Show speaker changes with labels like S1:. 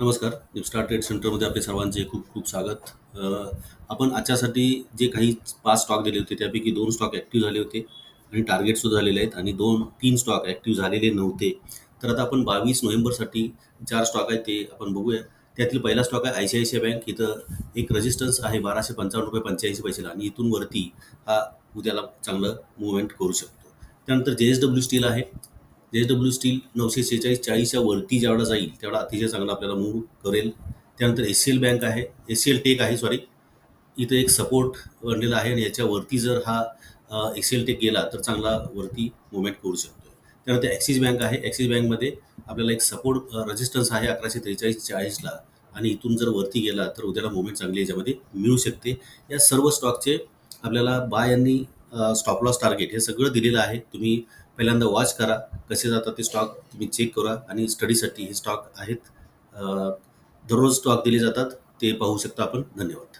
S1: नमस्कार. निपस्टार ट्रेड सेंटरमध्ये आपले सर्वांचे खूप खूप स्वागत. आपण आजच्यासाठी जे काही पाच स्टॉक दिले होते त्यापैकी दोन स्टॉक ॲक्टिव्ह झाले होते आणि टार्गेट सुद्धा झालेले आहेत आणि दोन तीन स्टॉक ॲक्टिव्ह झालेले नव्हते. तर आता आपण बावीस नोव्हेंबरसाठी चार स्टॉक आहेत ते आपण बघूया. त्यातील पहिला स्टॉक आहे I C I C I bank इथं एक रजिस्टन्स आहे बाराशे पंचावन्न रुपये पंच्याऐंशी पैशाला आणि इथून वरती हा उद्याला चांगलं मुवमेंट करू शकतो. त्यानंतर जे एस डब्ल्यू स्टील आहे. जे डब्ल्यू स्टील नऊशे सेहेचाळीस चाळीसच्या वरती जेवढा जाईल तेवढा अतिशय चांगला आपल्याला मूव्ह करेल. त्यानंतर एस सी एल बँक आहे एस सी एल टेक आहे सॉरी इथं एक सपोर्ट बनलेला आहे आणि याच्यावरती जर हा एस सी एल टेक गेला तर चांगला वरती मुवमेंट करू शकतो. त्यानंतर ॲक्सिस बँक आहे ॲक्सिस बँकमध्ये आपल्याला एक सपोर्ट रेजिस्टन्स आहे अकराशे त्रेचाळीस चाळीसला आणि इथून जर वरती गेला तर उद्याला मुवमेंट चांगली याच्यामध्ये मिळू शकते. या सर्व स्टॉकचे आपल्याला बाय आणि स्टॉप लॉस टार्गेट हे सगळं दिलेलं आहे. तुम्ही पहिल्यांदा वॉच करा. कसे जातात ते स्टॉक तुम्ही चेक करा आणि स्टडीसाठी हे स्टॉक आहेत. दररोज स्टॉक दिले जातात. ते पाहू शकता आपण. धन्यवाद.